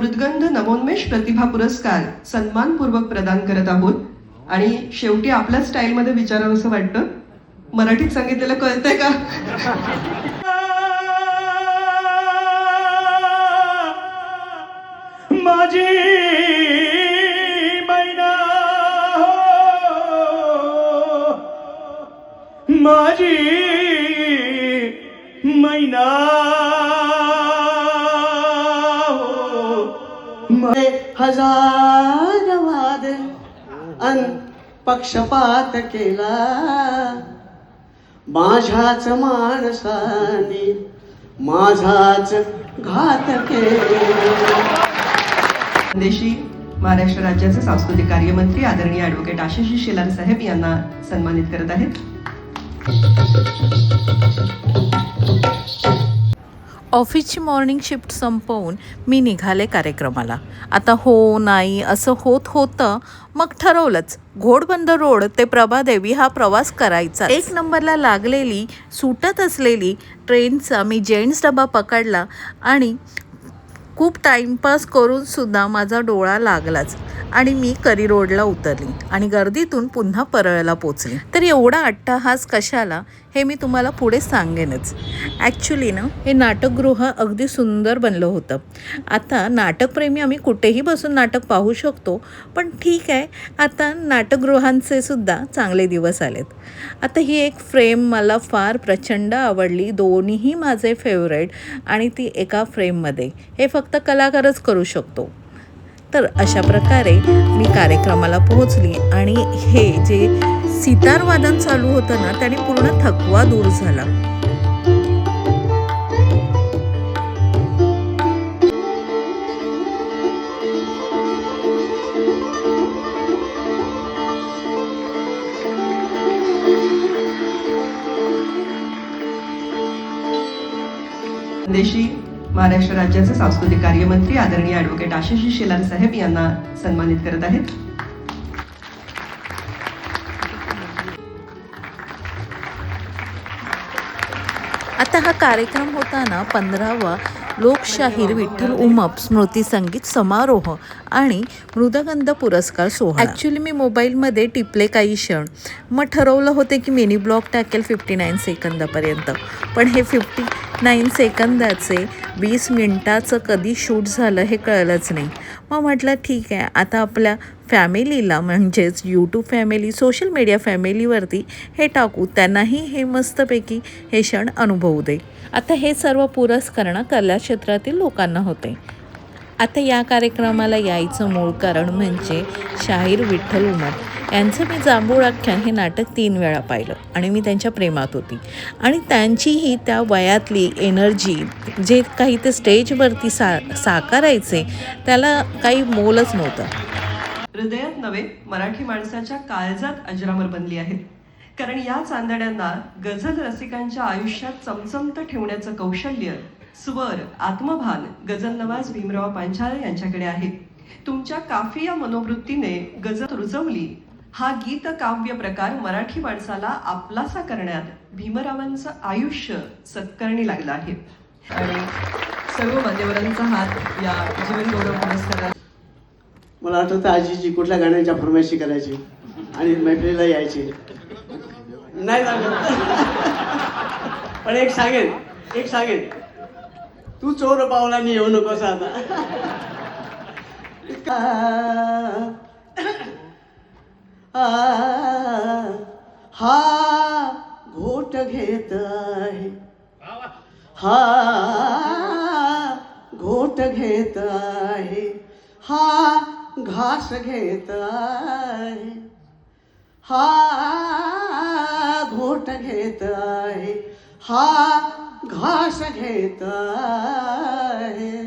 मृदगंध नमोन्मेष प्रतिभा पुरस्कार सन्मानपूर्वक प्रदान करत आहोत. आणि शेवटी आपल्या स्टाईलमध्ये विचारावं असं वाटतं. मराठीत सांगितलेलं कळतंय का? माझी मैना हो. माझी मैना हजार वाद अन पक्षपात केला. माझ्याच माणसाने माझाच घात केला. देशी महाराष्ट्र राज्याचे सांस्कृतिक कार्यमंत्री आदरणीय ॲडव्होकेट आशिष शेलार साहेब यांना सन्मानित करत आहेत. ऑफिसची मॉर्निंग शिफ्ट संपवून मी निघाले कार्यक्रमाला. आता हो नाही असं होत होतं मग ठरवलंच. घोडबंद रोड ते प्रभादेवी हा प्रवास करायचा. एक नंबरला लागलेली सुटत असलेली ट्रेनचा मी जेंट्स डबा पकडला आणि खूप टाईमपास करून सुद्धा माझा डोळा लागलाच आणि मी करी रोडला उतरली आणि गर्दीतून पुन्हा परळला पोचली. तर एवढा अट्टाहास कशाला? हे मी तुम्हाला पुढे सांगेनच. ॲक्च्युली ना हे नाटकगृह अगदी सुंदर बनलं होतं. आता नाटकप्रेमी आम्ही कुठेही बसून नाटक पाहू शकतो पण ठीक आहे आता नाटकगृहांचे सुद्धा चांगले दिवस आलेत. आता ही एक फ्रेम मला फार प्रचंड आवडली दोन्हीही माझे फेवरेट आणि ती एका फ्रेममध्ये. हे फक्त कलाकारच करू शकतो. तर अशा प्रकारे मी कार्यक्रमाला पोहोचली आणि हे जे सितार वादन चालू होतं ना त्याने पूर्ण थकवा दूर झाला. देशी महाराष्ट्र राज्याचे सांस्कृतिक कार्यमंत्री आदरणीय ॲडव्होकेट आशिष शेलार साहेब यांना सन्मानित करत आहेत. आता हा कार्यक्रम होता ना पंधरावा लोकशाहीर विठ्ठल उमप स्मृती संगीत समारोह आणि मृदगंध पुरस्कार सोहळा. ॲक्च्युली मी मोबाईलमध्ये टिपले काही क्षण. मग ठरवलं होते की मिनी ब्लॉग टाकेल फिफ्टी नाईन सेकंदापर्यंत. पण हे फिफ्टी नाईन सेकंदाचे वीस मिनटाचं कधी शूट झालं हे कळलंच नाही. मग म्हटलं ठीक आहे आता आपल्या फॅमिलीला म्हणजेच यूट्यूब फॅमिली सोशल मीडिया फॅमिलीवरती हे टाकू त्यांनाही हे मस्तपैकी हे क्षण अनुभवू दे. आता हे सर्व पुरस्करणं कला क्षेत्रातील लोकांना होते. आता या कार्यक्रमाला यायचं मूळ कारण म्हणजे शाहीर विठ्ठल उमप यांचं मी जांभूळ आख्यान हे नाटक तीन वेळा पाहिलं आणि मी त्यांच्या प्रेमात होती. आणि त्यांचीही त्या वयातली एनर्जी जे काही ते स्टेजवरती सा साकारायचे त्याला काही मोलच नव्हतं. हृदयात नव्हे मराठी माणसाच्या काळजात अजरामर बनली आहेत. कारण या चांदण्यांना गझल रसिकांच्या आयुष्यात चमचमत ठेवण्याचं कौशल्य स्वर आत्मभान गझल नवाज भीमराव पांचाळ यांच्याकडे आहे. तुमच्या काफिया मनोवृत्तीने गजल रुजवली. हा गीत काव्य प्रकार मराठी माणसाला आपलासा करण्यात भीमरावांचं आयुष्य सत्कारणी लागलं आहे. आणि सर्व मान्यवरांचा हात या जीवन गौरव पुरस्कारात मला आठवतं आजीची कुठल्या गाण्याच्या फरमायशी करायची. आणि मैफिलीला यायची. नाही पण एक सांगेन एक सांगेन. तू चोर पावलांनी येऊ नकोस आता. हा घोट घेत आहे. हा घोट घेत आहे. हा घास घेत आहे हा घोट घेत आहे हा घास घेत आहे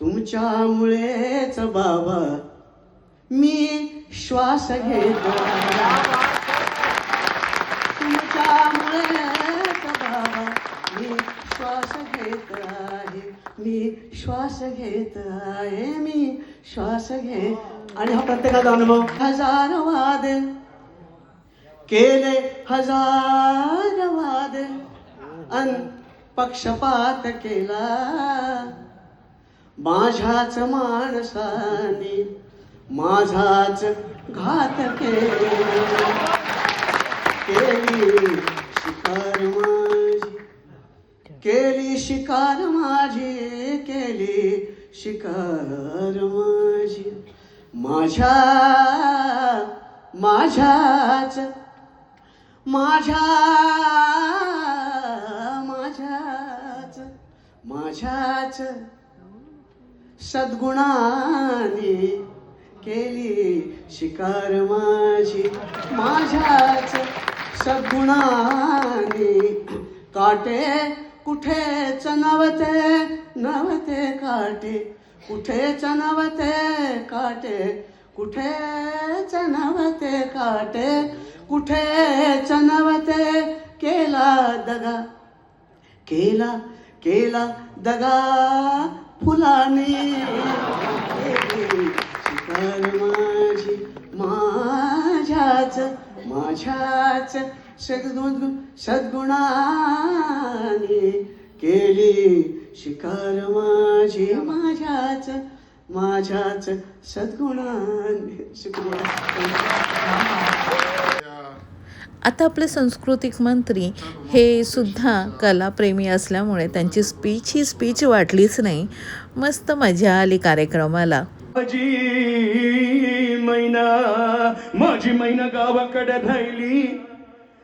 तुमच्यामुळेच बाबा मी श्वास घेत आहे तुमच्यामुळेच बाबा मी श्वास घेत आहे मी श्वास घेत आहे मी श्वास घे आणि हा प्रत्येकाचा अनुभव? हजार वाद. केले हजार वाद. अन पक्षपात केला. माझ्याच माणसाने माझाच घात केला. केली शिकार माझी. केली शिकार माझी. केली शिकार माझी. माझ्या माझ्याच माझ्या माझ्याच माझ्याच सद्गुणाने केली शिकार माझी. माझ्याच सद्गुणाने काटे कुठेच नवते नवते काटे? कुठेच नवते काटे? कुठेच नवते काटे? कुठेच नवते केला दगा? केला केला दगा? फुलाने केली शिकार माझी माझ्याच माझ्याच. सद्गुण सद्गुणाने केली शिकार माझी माझ्याच माझ्याच सद्गुणाने. शुक्रिया. आता आपले सांस्कृतिक मंत्री हे सुद्धा कलाप्रेमी असल्यामुळे त्यांची स्पीच ही स्पीच वाटलीच नाही. मस्त मजा आली कार्यक्रमाला. माझी मैना माझी मैना गावाकडे राहिली.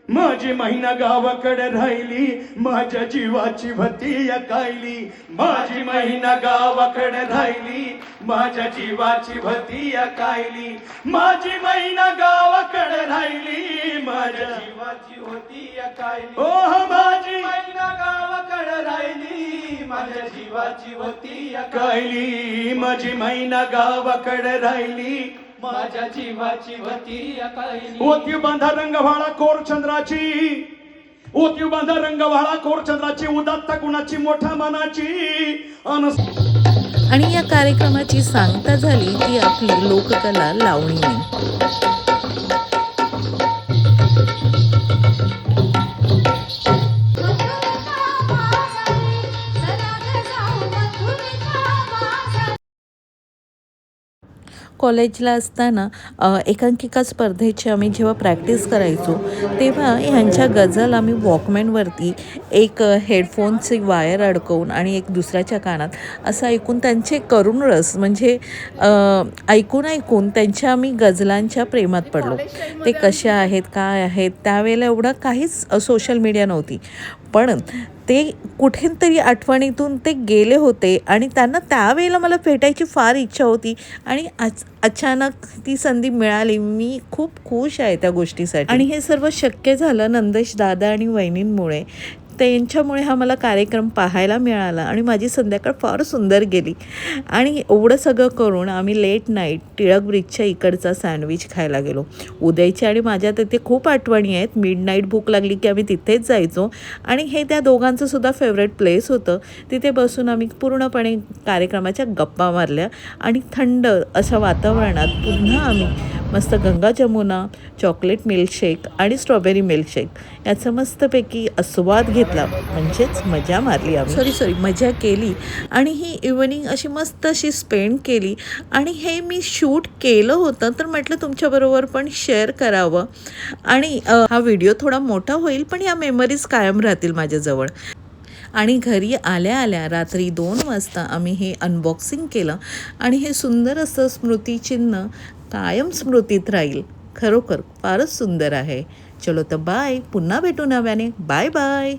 माझी महिना गावाकडे राहिली माझ्या जीवाची भती कायली माझी महिना गावाकडे राहिली माझ्या जीवाची भती कायली माझी महिना गावाकडे राहिली माझ्या जीवाची होती कायली ओ हो, माझी महिना गावाकडे राहिली माझ्या जीवाची होती कायली माझी महिना गावाकडे राहिली. माझ्या जीवाची वती ओती बांधा रंग व्हाळा कोर चंद्राची ओती बांधा रंग व्हाळा कोर चंद्राची उदात्त गुणाची मोठ्या मनाची. अन आणि या कार्यक्रमाची सांगता झाली ती आपली लोककला लावणीने कॉलेजला असताना एकांकिका स्पर्धेची आम्ही जेव्हा प्रॅक्टिस करायचो तेव्हा ह्यांच्या गझल आम्ही वॉकमॅनवरती एक हेडफोनची वायर अडकवून आणि एक दुसऱ्याच्या कानात असं ऐकून त्यांचे करुण रस म्हणजे ऐकून ऐकून त्यांच्या आम्ही गझलांच्या प्रेमात पडलो. ते कशा आहेत काय आहेत त्यावेळेला एवढं काहीच सोशल मीडिया नव्हती. पण ते कुठेतरी आठवणीतून ते गेले होते आणि त्यांना त्यावेळेला मला भेटायची फार इच्छा होती. आणि आज अचानक ती संधी मिळाली. मी खूप खुश आहे त्या गोष्टीसाठी. आणि हे सर्व शक्य झालं नंदेश दादा आणि वहिनींमुळे. त्यांच्यामुळे हा मला कार्यक्रम पाहायला मिळाला आणि माझी संध्याकाळ फार सुंदर गेली. आणि एवढं सगळं करून आम्ही लेट नाईट टिळक ब्रिजच्या इकडचा सँडविच खायला गेलो. उद्याची आणि माझ्या तिथे खूप आठवणी आहेत. मिड नाईट भूक लागली की आम्ही तिथेच जायचो. आणि हे त्या दोघांचं सुद्धा फेवरेट प्लेस होतं. तिथे बसून आम्ही पूर्णपणे कार्यक्रमाच्या गप्पा मारल्या. आणि थंड अशा वातावरणात पुन्हा आम्ही मस्त गंगा जमुना चॉकलेट मिल्कशेक आणि स्ट्रॉबेरी मिल्कशेक याचा मस्तपैकी आस्वाद घेतला. म्हणजेच मजा मारली आम्ही. सॉरी सॉरी मजा केली. आणि ही इव्हनिंग अशी मस्त अशी स्पेंड केली. आणि हे मी शूट केलं होतं तर म्हटलं तुमच्याबरोबर पण शेअर करावं. आणि हा व्हिडिओ थोडा मोठा होईल पण या मेमरीज कायम राहतील माझ्याजवळ. आणि घरी आल्या आल्या रात्री दोन वाजता आम्ही हे अनबॉक्सिंग केलं. आणि हे सुंदर असं स्मृतिचिन्ह कायम स्मृतीत राहील. खरोखर फारच सुंदर आहे. चलो तर बाय पुन्हा भेटू नव्याने. Bye bye